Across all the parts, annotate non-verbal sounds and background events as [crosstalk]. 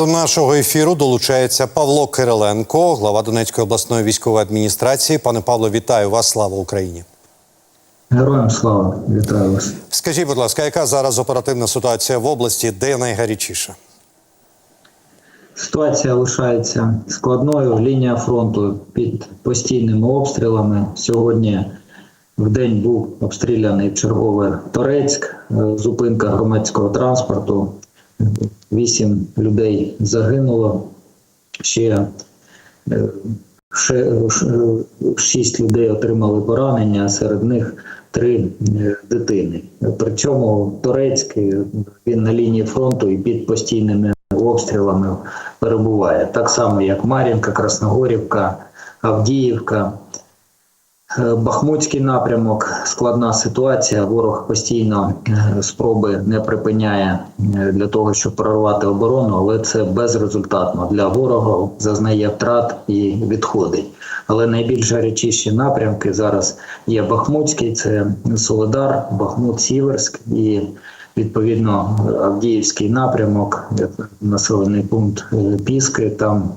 До нашого ефіру долучається Павло Кириленко, глава Донецької обласної військової адміністрації. Пане Павло, вітаю вас! Слава Україні! Героям слава, вітаю вас. Скажіть, будь ласка, яка зараз оперативна ситуація в області, де найгарячіше? Ситуація лишається складною. Лінія фронту під постійними обстрілами. Сьогодні в день був обстріляний черговий Торецьк, е, зупинка громадського транспорту. Вісім людей загинуло. Ще е, ш- шість людей отримали поранення, серед них три е, дитини. Причому Торецьк е, він на лінії фронту і під постійними обстрілами перебуває. Так само, як Мар'їнка, Красногорівка, Авдіївка. Е, Бахмутський напрямок складна ситуація. Ворог постійно е, спроби не припиняє е, для того, щоб прорвати оборону, але це безрезультатно для ворога зазнає втрат і відходить. Але найбільш гарячіші напрямки зараз є Бахмутський, це Солодар, Бахмут, Сіверськ і відповідно Авдіївський напрямок, населений пункт Піски. Там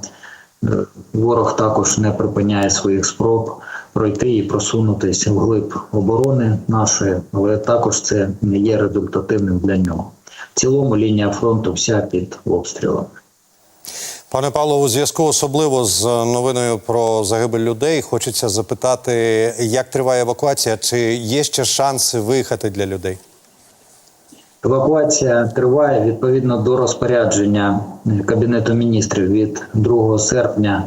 Ворог також не припиняє своїх спроб пройти і просунутися вглиб оборони нашої, але також це не є результативним для нього. В цілому лінія фронту вся під обстрілами. Пане Павло, у зв'язку особливо з новиною про загибель людей, хочеться запитати, як триває евакуація? Чи є ще шанси виїхати для людей? Евакуація триває відповідно до розпорядження Кабінету міністрів від 2 серпня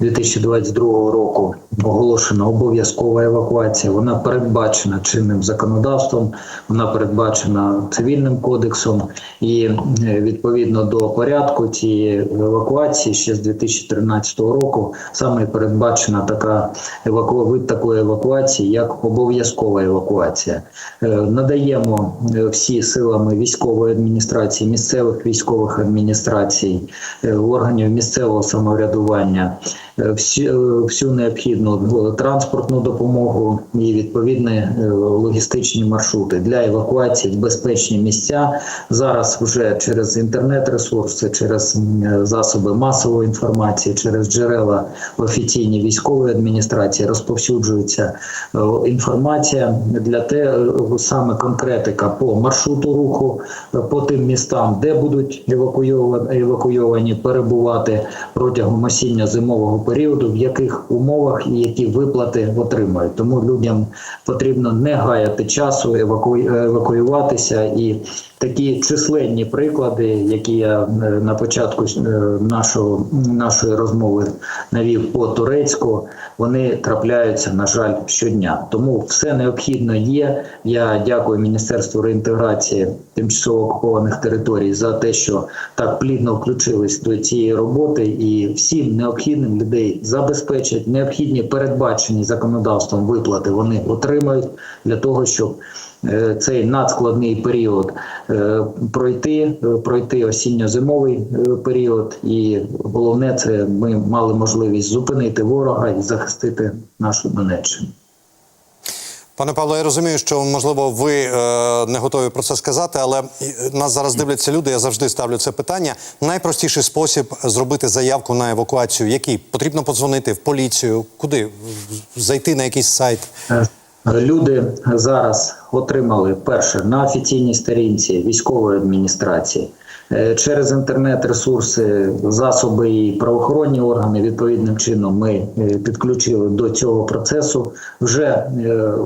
2022 року. Оголошена обов'язкова евакуація. Вона передбачена чинним законодавством, вона передбачена цивільним кодексом, і е, відповідно до порядку цієї евакуації ще з 2013 року саме передбачена така еваку... вид такої евакуації, як обов'язкова евакуація. Е, Надаємо е, всі силами військової адміністрації, місцевих військових адміністрацій, органів місцевого самоврядування е, всі- е, всю необхідну транспортну допомогу і відповідні е, логістичні маршрути для евакуації в безпечні місця. Зараз вже через інтернет-ресурси, через засоби масової інформації, через джерела офіційні військової адміністрації розповсюджується інформація для те, саме конкретика по маршруту руху, по тим містам, де будуть евакуйовані, евакуйовані перебувати протягом осінньо-зимового періоду, в яких умовах і які виплати отримають. Тому людям потрібно не гаяти часу, еваку- евакуюватися і. Такі численні приклади, які я е, на початку е, нашого нашої розмови навів по турецьку, вони трапляються на жаль щодня. Тому все необхідно є. Я дякую Міністерству реінтеграції тимчасово окупованих територій за те, що так плідно включились до цієї роботи, і всім необхідним людей забезпечать необхідні передбачені законодавством виплати. Вони отримають для того, щоб цей надскладний період е, пройти, е, пройти осінньо-зимовий е, період, і головне це ми мали можливість зупинити ворога і захистити нашу Донеччину. Пане Павло, я розумію, що можливо ви е, не готові про це сказати, але е, нас зараз дивляться люди. Я завжди ставлю це питання. Найпростіший спосіб зробити заявку на евакуацію, який потрібно подзвонити в поліцію, куди зайти на якийсь сайт. Люди зараз отримали перше на офіційній сторінці військової адміністрації е, через інтернет-ресурси, засоби і правоохоронні органи. Відповідним чином ми е, підключили до цього процесу. Вже е,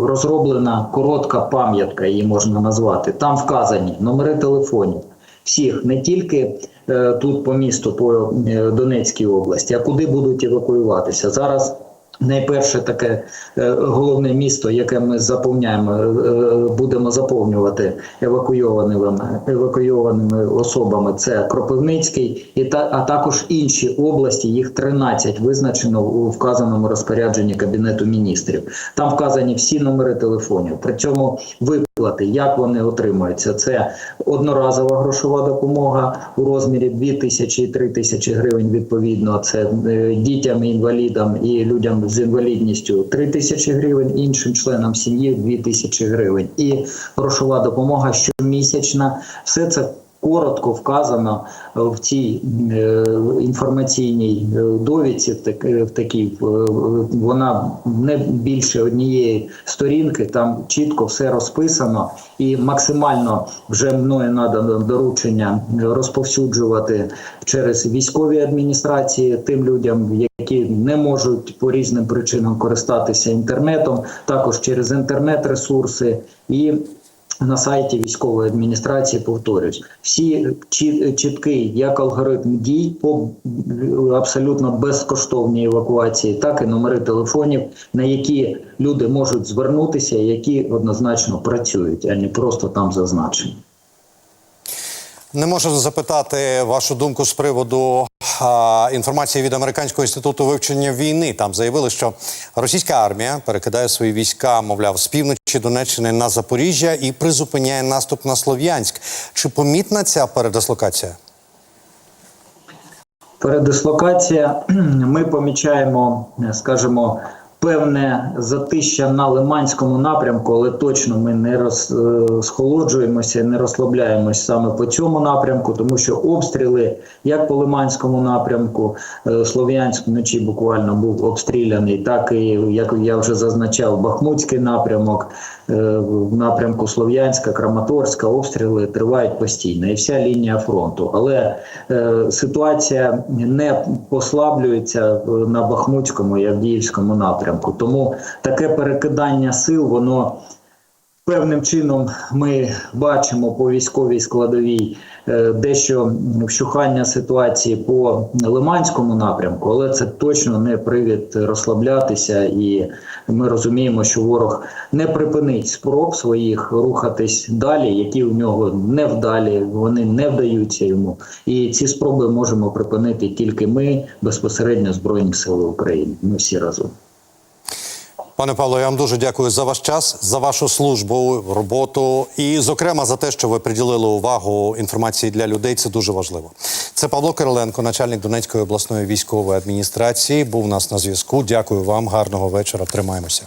розроблена коротка пам'ятка, її можна назвати. Там вказані номери телефонів всіх, не тільки тут по місту, по Донецькій області, а куди будуть евакуюватися зараз. Найперше таке е, головне місто, яке ми заповняємо, е, е, будемо заповнювати евакуйованими евакуйованими особами. Це Кропивницький, і та а також інші області. Їх 13 визначено у вказаному розпорядженні кабінету міністрів. Там вказані всі номери телефонів. При цьому виплати, як вони отримуються, це одноразова грошова допомога у розмірі 2 тисячі і 3 тисячі гривень. Відповідно, це е, дітям, інвалідам і людям з інвалідністю 3 тисячі гривень, іншим членам сім'ї 2 тисячі гривень. І грошова допомога щомісячна. Все це коротко вказано в цій е, інформаційній е, довідці, е, в такій вона не більше однієї сторінки. Там чітко все розписано, і максимально вже мною надано доручення розповсюджувати через військові адміністрації тим людям, які не можуть по різним причинам користатися інтернетом, також через інтернет-ресурси і на сайті військової адміністрації повторюсь, всі чіт- чіткий як алгоритм дій по абсолютно безкоштовній евакуації, так і номери телефонів, на які люди можуть звернутися, які однозначно працюють, а не просто там зазначені. Не можу запитати вашу думку з приводу інформації від Американського інституту вивчення війни. Там заявили, що російська армія перекидає свої війська, мовляв, з півночі Донеччини на Запоріжжя і призупиняє наступ на Слов'янськ. Чи помітна ця передислокація? Передислокація. [clears throat] Ми помічаємо, скажімо, певне затища на Лиманському напрямку, але точно ми не роз, е, не розслабляємось саме по цьому напрямку, тому що обстріли як по Лиманському напрямку, е, Слов'янськ вночі буквально був обстріляний, так і як я вже зазначав, Бахмутський напрямок, е, в напрямку Слов'янська, Краматорська, обстріли тривають постійно, і вся лінія фронту. Але ситуація не послаблюється на Бахмутському і Авдіївському напрямку. Тому таке перекидання сил, воно певним чином ми бачимо по військовій складовій е, дещо вщухання ситуації по Лиманському напрямку, але це точно не привід розслаблятися, і ми розуміємо, що ворог не припинить спроб своїх рухатись далі, які у нього невдалі, вони не вдаються йому. І ці спроби можемо припинити тільки ми безпосередньо Збройні Сили України. Ми всі разом. Пане Павло, я вам дуже дякую за ваш час, за вашу службу, роботу і, зокрема, за те, що ви приділили увагу інформації для людей. Це дуже важливо. Це Павло Кириленко, начальник Донецької обласної військової адміністрації. Був у нас на зв'язку. Дякую вам, гарного вечора. Тримаємося.